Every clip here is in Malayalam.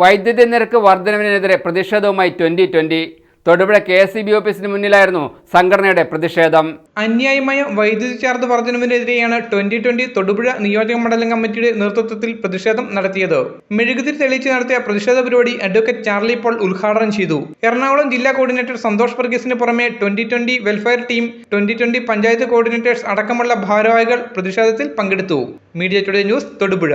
വൈദ്യുതി നിരക്ക് വർധനവിനെതിരെ പ്രതിഷേധവുമായി twenty twenty. Thodupuzha K S B ഓഫീസിന് മുന്നിലായിരുന്നു സംഘടനയുടെ പ്രതിഷേധം. അന്യായമായ വൈദ്യുതി ചാർജ് വർധനവിനെതിരെയാണ് ട്വന്റി ട്വന്റി തൊടുപുഴ നിയോജക മണ്ഡലം കമ്മിറ്റിയുടെ നേതൃത്വത്തിൽ പ്രതിഷേധം നടത്തിയത്. മെഴുകുതിരി തെളിയിച്ച് നടത്തിയ പ്രതിഷേധ പരിപാടി അഡ്വക്കേറ്റ് ചാർലി പോൾ ഉദ്ഘാടനം ചെയ്തു. എറണാകുളം ജില്ലാ കോർഡിനേറ്റർ സന്തോഷ് വർഗീസിന് പുറമെ twenty twenty welfare team twenty twenty panchayat coordinators അടക്കമുള്ള ഭാരവാഹികൾ പ്രതിഷേധത്തിൽ പങ്കെടുത്തു. Media today news Thodupuzha.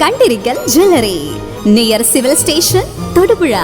Kandirickal jewellery. Near civil station Thodupuzha.